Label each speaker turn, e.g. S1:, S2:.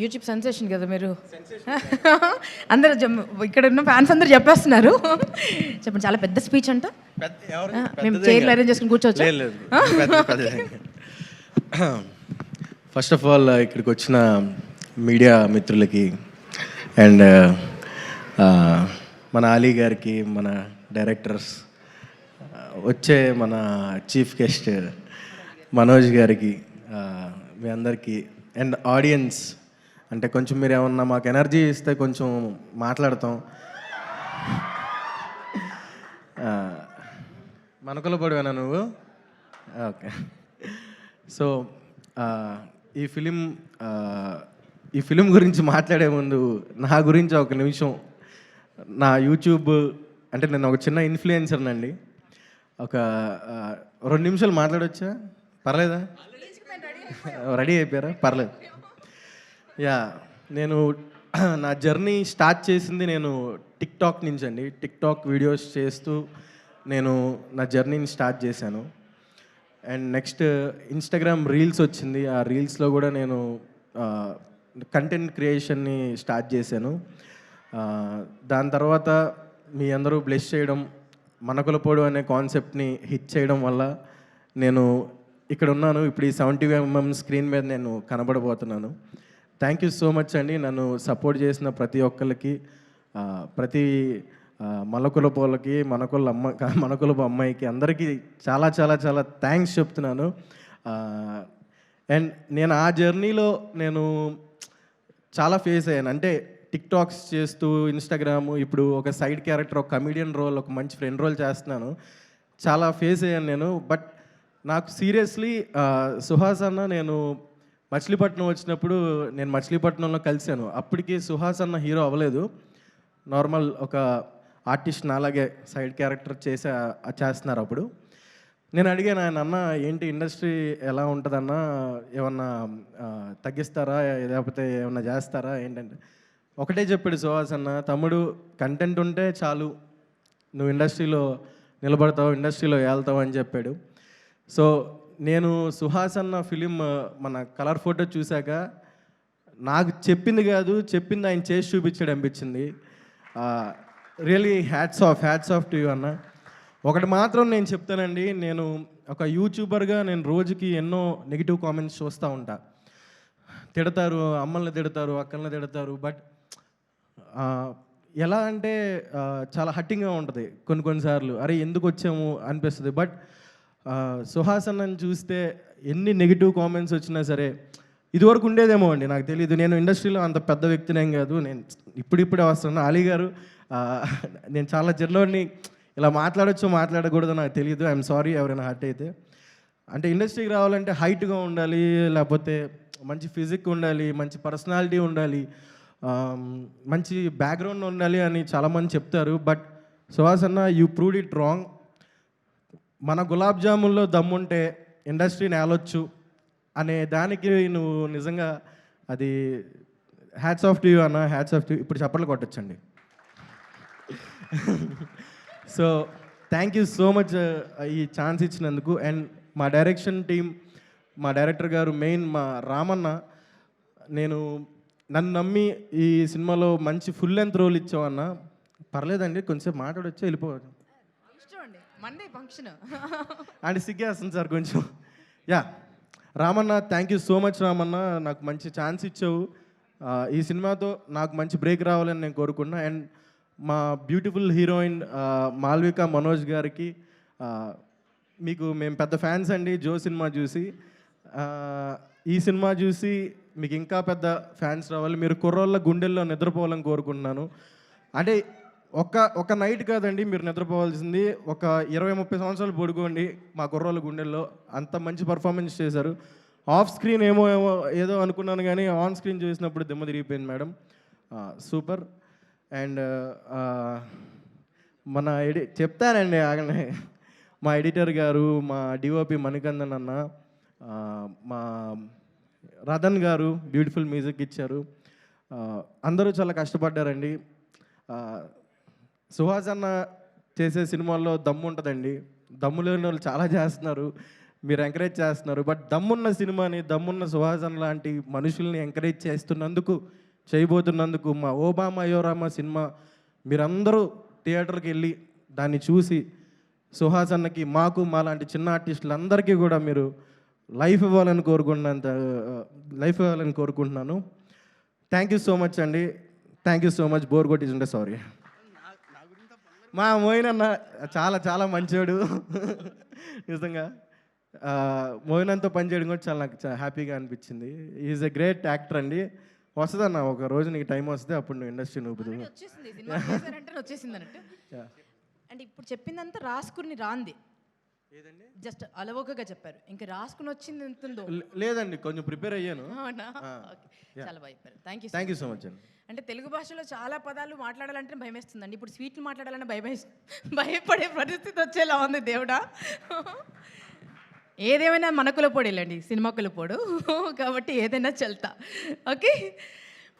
S1: YouTube sensation కదా మీరు. అందరూ ఇక్కడ ఉన్న ఫ్యాన్స్ అందరూ చెప్పేస్తున్నారు. చెప్పండి చాలా పెద్ద స్పీచ్ అంట. మేము చైర్లు అరేంజ్ చేసుకుని కూర్చోవచ్చు.
S2: ఫస్ట్ ఆఫ్ ఆల్ ఇక్కడికి వచ్చిన మీడియా మిత్రులకి అండ్ మన అలీ గారికి మన డైరెక్టర్స్ వచ్చే మన చీఫ్ గెస్ట్ మనోజ్ గారికి మీ అందరికీ అండ్ ఆడియన్స్ అంటే కొంచెం మీరు ఏమన్నా మాకు ఎనర్జీ ఇస్తే కొంచెం మాట్లాడతాం. మనకుల పడివేనా నువ్వు? ఓకే. సో ఈ ఫిలిం ఈ ఫిలిం గురించి మాట్లాడే ముందు నా గురించి ఒక నిమిషం. నా యూట్యూబ్ అంటే నేను ఒక చిన్న ఇన్ఫ్లుయెన్సర్నండి. ఒక రెండు నిమిషాలు మాట్లాడొచ్చా? పర్లేదా? రెడీ అయిపోయారా? పర్లేదు. యా నేను నా జర్నీ స్టార్ట్ చేసింది నేను టిక్ టాక్ నుంచి అండి టిక్ టాక్ వీడియోస్ చేస్తూ నేను నా జర్నీని స్టార్ట్ చేశాను. అండ్ నెక్స్ట్ ఇన్స్టాగ్రామ్ రీల్స్ వచ్చింది. ఆ రీల్స్లో కూడా నేను కంటెంట్ క్రియేషన్ని స్టార్ట్ చేశాను. దాని తర్వాత మీ అందరూ బ్లెస్ చేయడం మనకులపోడు అనే కాన్సెప్ట్ని హిట్ చేయడం వల్ల నేను ఇక్కడ ఉన్నాను. ఇప్పుడు ఈ సెవెంటీ ఎంఎం స్క్రీన్ మీద నేను కనబడబోతున్నాను. థ్యాంక్ యూ సో మచ్ అండి నన్ను సపోర్ట్ చేసిన ప్రతి ఒక్కరికి ప్రతి మనకుల పోలకి మనకుల అమ్మ మనకుల అమ్మాయికి అందరికీ చాలా చాలా చాలా థ్యాంక్స్ చెప్తున్నాను. అండ్ నేను ఆ జర్నీలో నేను చాలా ఫేస్ అయ్యాను. అంటే టిక్ టాక్స్ చేస్తూ ఇన్స్టాగ్రామ్ ఇప్పుడు ఒక సైడ్ క్యారెక్టర్ ఒక కమెడియన్ రోల్ ఒక మంచి ఫ్రెండ్ రోల్ చేస్తున్నాను. చాలా ఫేస్ అయ్యాను నేను. బట్ నాకు సీరియస్లీ సుహాస్ అన్న నేను మచిలీపట్నం వచ్చినప్పుడు నేను మచిలీపట్నంలో కలిశాను. అప్పటికి సుహాస్ అన్న హీరో అవ్వలేదు. నార్మల్ ఒక ఆర్టిస్ట్ నాలాగే సైడ్ క్యారెక్టర్ చేసే చేస్తున్నారు అప్పుడు. నేను అడిగాను ఆయన అన్న ఏంటి ఇండస్ట్రీ ఎలా ఉంటుందన్న? ఏమన్నా తగ్గిస్తారా? లేకపోతే ఏమన్నా చేస్తారా? ఏంటంటే ఒకటే చెప్పాడు సుహాస్ అన్న తమ్ముడు కంటెంట్ ఉంటే చాలు. నువ్వు ఇండస్ట్రీలో నిలబడతావు ఇండస్ట్రీలో వెళ్తావు అని చెప్పాడు. సో నేను సుహాస్ అన్న ఫిలిం మన కలర్ ఫోటో చూశాక నాకు చెప్పింది కాదు చెప్పింది ఆయన చేసి చూపించాడు అనిపించింది. Really hats off hats off to you అన్న. ఒకటి మాత్రం నేను చెప్తానండి నేను ఒక యూట్యూబర్గా నేను రోజుకి ఎన్నో నెగిటివ్ కామెంట్స్ చూస్తూ ఉంటా. తిడతారు అమ్మల్ని తిడతారు అక్కల్ని తిడతారు బట్ ఎలా అంటే చాలా హట్టింగ్గా ఉంటుంది కొన్ని కొన్నిసార్లు అరే ఎందుకు వచ్చాము అనిపిస్తుంది. బట్ సుహాస్ అన్నని చూస్తే ఎన్ని నెగిటివ్ కామెంట్స్ వచ్చినా సరే ఇదివరకు ఉండేదేమో అండి నాకు తెలియదు నేను ఇండస్ట్రీలో అంత పెద్ద వ్యక్తినేం కాదు. నేను ఇప్పుడిప్పుడే వస్తున్నాను. అలీ గారు నేను చాలా జర్లోని ఇలా మాట్లాడొచ్చు మాట్లాడకూడదు నాకు తెలియదు ఐఎమ్ సారీ ఎవరైనా హర్ట్ అయితే. అంటే ఇండస్ట్రీకి రావాలంటే హైట్గా ఉండాలి లేకపోతే మంచి ఫిజిక్ ఉండాలి మంచి పర్సనాలిటీ ఉండాలి మంచి బ్యాక్గ్రౌండ్ ఉండాలి అని చాలామంది చెప్తారు. బట్ సుహాస్ అన్న యూ ప్రూవ్డ్ ఇట్ రాంగ్ మన గులాబ్ జాముల్లో దమ్ముంటే ఇండస్ట్రీని ఏలొచ్చు అనే దానికి నువ్వు నిజంగా అది హ్యాట్స్ ఆఫ్ టు యూ అన్న హ్యాట్స్ ఆఫ్ టు ఇప్పుడు చప్పట్లు కొట్టచ్చండి. So thank you so much ఈ ఛాన్స్ ఇచ్చినందుకు. అండ్ మా డైరెక్షన్ టీం మా డైరెక్టర్ గారు మెయిన్ మా రామన్న నేను నన్ను నమ్మి ఈ సినిమాలో మంచి ఫుల్ లెంత్ రోల్ ఇచ్చావన్న. పర్లేదండి కొంచెం మాట్లాడొచ్చా వెళ్ళిపోవచ్చు.
S1: మండే ఫంక్షన్
S2: అండ్ సిగ్గేస్తుంది సార్ కొంచెం. Yeah Ramanna thank you so much Ramanna. నాకు మంచి ఛాన్స్ ఇచ్చావు. ఈ సినిమాతో నాకు మంచి బ్రేక్ రావాలని నేను కోరుకున్నా. అండ్ మా బ్యూటిఫుల్ హీరోయిన్ మాల్విక మనోజ్ గారికి మీకు మేము పెద్ద ఫ్యాన్స్ అండి. జో సినిమా చూసి. ఈ సినిమా చూసి మీకు ఇంకా పెద్ద ఫ్యాన్స్ రావాలి. మీరు కుర్రోళ్ళ గుండెల్లో నిద్రపోవాలని కోరుకుంటున్నాను. అంటే ఒక ఒక నైట్ కాదండి మీరు నిద్రపోవాల్సింది. ఒక ఇరవై ముప్పై సంవత్సరాలు పడుకోండి మా కుర్రోళ్ళ గుండెల్లో. అంత మంచి పర్ఫార్మెన్స్ చేశారు. ఆఫ్ స్క్రీన్ ఏమో ఏమో ఏదో అనుకున్నాను కానీ ఆన్ స్క్రీన్ చూసినప్పుడు దిమ్మ తిరిగిపోయింది మేడం. సూపర్ అండ్ మన ఎడి చెప్తానండి ఆగనే మా ఎడిటర్ గారు మా డిఓపి మణికందన్ అన్న మా రతన్ గారు బ్యూటిఫుల్ మ్యూజిక్ ఇచ్చారు. అందరూ చాలా కష్టపడ్డారండి. సుహాస్ అన్న చేసే సినిమాల్లో దమ్ము ఉంటుందండి. దమ్ము లేని వాళ్ళు చాలా చేస్తున్నారు. మీరు ఎంకరేజ్ చేస్తున్నారు. బట్ దమ్మున్న సినిమాని దమ్మున్న సుహాసన్ లాంటి మనుషుల్ని ఎంకరేజ్ చేస్తున్నందుకు చేయబోతున్నందుకు మా ఓబామా యోరామా సినిమా మీరందరూ థియేటర్కి వెళ్ళి దాన్ని చూసి సుహాసన్నకి మాకు మా లాంటి చిన్న ఆర్టిస్టులందరికీ కూడా మీరు లైఫ్ ఇవ్వాలని కోరుకున్నంత లైఫ్ ఇవ్వాలని కోరుకుంటున్నాను. థ్యాంక్ యూ సో మచ్ అండి. Thank you so much bore కొట్టించుంటే sorry మా మోయిన్ అన్న చాలా చాలా మంచోడు. నిజంగా. ఆ, మోయిన్ అంతా పనిచేయడం కూడా చాలా నాకు హ్యాపీగా అనిపించింది. ఈజ్ ఎ గ్రేట్ యాక్టర్ అండి. వస్తుందన్న ఒక రోజు నీకు టైం వస్తే అప్పుడు నువ్వు ఇండస్ట్రీ నూపుదు
S1: వచ్చేసింది అంటే ఇప్పుడు చెప్పిందంతా రాసుకుని రాంది. జస్ట్ అలవోకగా చెప్పారు. ఇంకా రాసుకుని వచ్చింది ఎంత ఉందో
S2: లేదండి కొంచెం ప్రిపేర్ అయ్యాను.
S1: అవునా? Okay. చాలా బాగా చెప్పారు. Thank you
S2: thank you so much అండి.
S1: అంటే తెలుగు భాషలో చాలా పదాలు మాట్లాడాలంటే భయం వేస్తుందండి ఇప్పుడు స్వీట్లు మాట్లాడాలంటే భయం భయపడే పరిస్థితి వచ్చేలా ఉంది దేవుడా. ఏదేమైనా మన కులపోడేలండి సినిమా కులపోడు కాబట్టి ఏదైనా చెల్తా. Okay